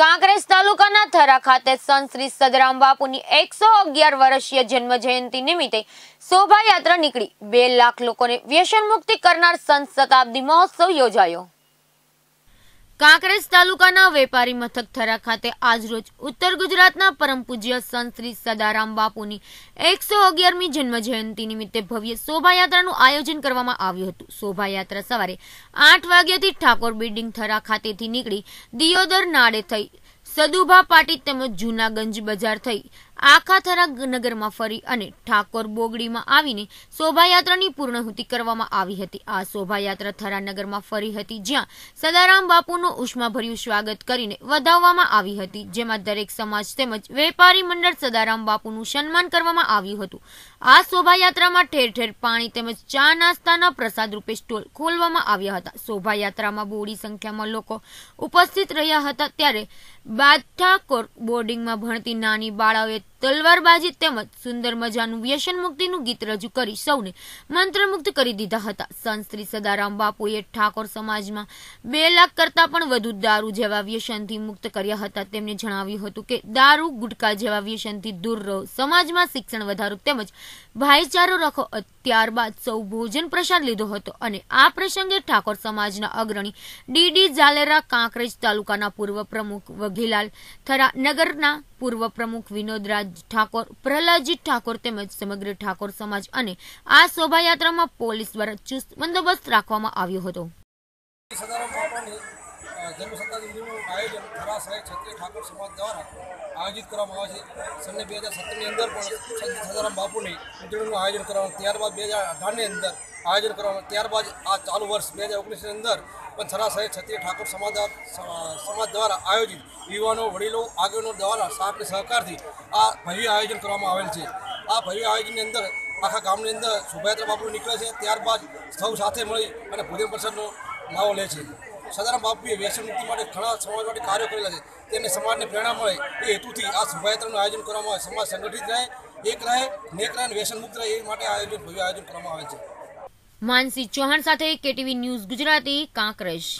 કાંકરેજ તાલુકાના થરા ખાતે સંત શ્રી સદરામ બાપુની એકસો અગિયાર વર્ષીય જન્મ જયંતિ નિમિત્તે શોભાયાત્રા નીકળી. બે લાખ લોકોને વ્યસન મુક્તિ કરનાર સંત શતાબ્દી મહોત્સવ યોજાયો. કાંકરેજ તાલુકાના વેપારી મથક થરા ખાતે આજરોજ ઉત્તર ગુજરાતના પરમ પૂજ્ય સંત શ્રી સદારામ બાપુની એકસો અગિયારમી જન્મ જયંતિ નિમિત્તે ભવ્ય શોભાયાત્રાનું આયોજન કરવામાં આવ્યું હતું. શોભાયાત્રા સવારે આઠ વાગ્યાથી ઠાકોર બિલ્ડિંગ થરા ખાતેથી નીકળી દિયોદર નાડે થઈ સદુભા પાટી તેમજ જૂનાગંજ બજાર થઈ આખા થરા નગરમાં ફરી અને ઠાકોર બોગડીમાં આવીને શોભાયાત્રાની પૂર્ણહુતિ કરવામાં આવી હતી. આ શોભાયાત્રા થરા નગરમાં ફરી હતી જ્યાં સદારામ બાપુનું ઉષ્માભર્યું સ્વાગત કરીને વધાવવામાં આવી હતી, જેમાં દરેક સમાજ તેમજ વેપારી મંડળ સદારામ બાપુનું સન્માન કરવામાં આવ્યું હતું. આ શોભાયાત્રામાં ઠેર ઠેર પાણી તેમજ ચા નાસ્તાના પ્રસાદ રૂપે સ્ટોલ ખોલવામાં આવ્યા હતા. શોભાયાત્રામાં બોડી સંખ્યામાં લોકો ઉપસ્થિત રહ્યા હતા, ત્યારે બાદ ઠાકોર બોર્ડિંગમાં ભણતી નાની બાળાઓએ તલવારબાજી તેમજ સુંદર મજાનું વ્યસન મુક્તિનું ગીત રજૂ કરી સૌને મંત્રમુગ્ધ કરી દીધા હતા. સંત શ્રી સદારામ બાપુએ ઠાકોર સમાજમાં બે લાખ કરતા પણ વધુ દારૂ જેવા વ્યસનથી મુક્ત કર્યા હતા. તેમણે જણાવ્યું હતું કે, દારૂ ગુટકા જેવા વ્યસનથી દૂર રહો. સમાજમાં શિક્ષણ વધારો તેમજ ભાઈચારો રાખો. ત્યારબાદ સૌ ભોજન પ્રસાદ લીધો હતો અને આ પ્રસંગે ઠાકોર સમાજના અગ્રણી ડીડી ઝાલેરા કાંકરેજ તાલુકાના પૂર્વ પ્રમુખ વઘીલાલ થરા નગરના પૂર્વ પ્રમુખ વિનોદરાજ ઠાકોર, પ્રહલાદજી ઠાકોર તેમજ સમગ્ર ઠાકોર સમાજ અને આ શોભાયાત્રામાં પોલીસ દ્વારા ચુસ્ત બંદોબસ્ત રાખવામાં આવ્યો હતો. આયોજિત કરવામાં આવે છે. સને બે હજાર સત્તરની અંદર પણ સદારામ બાપુની ઉજવણીનું આયોજન કરવામાં ત્યારબાદ બે હજાર અઢારની અંદર આયોજન કરવામાં ત્યારબાદ આ ચાલુ વર્ષ બે હજાર ઓગણીસની અંદર પણ થરા સાહેબ ક્ષત્રિય ઠાકોર સમાજ સમાજ દ્વારા આયોજિત યુવાનો, વડીલો, આગેવાનો દ્વારા સાપને સહકારથી આ ભવ્ય આયોજન કરવામાં આવેલ છે. આ ભવ્ય આયોજનની અંદર આખા ગામની અંદર શોભાયાત્રા બાપુ નીકળે છે, ત્યારબાદ સૌ સાથે મળી અને ભોજન પ્રસાદનો લાવો લે છે. સદારામ બાપુએ વ્યસન મુક્તિ માટે ઘણા સમાજ માટે કાર્યો કરેલા છે. તેમને સમાજને પ્રેરણા મળે એ હેતુથી આ શોભાયાત્રાનું આયોજન કરવામાં આવે. સમાજ સંગઠિત રહે, એક રહે, નેક રહે વ્યસન મુક્ત રહે એ માટે આયોજન, ભવ્ય આયોજન કરવામાં આવે છે. માનસી ચૌહાણ સાથે કેટીવી ન્યૂઝ ગુજરાતી કાંકરેજ.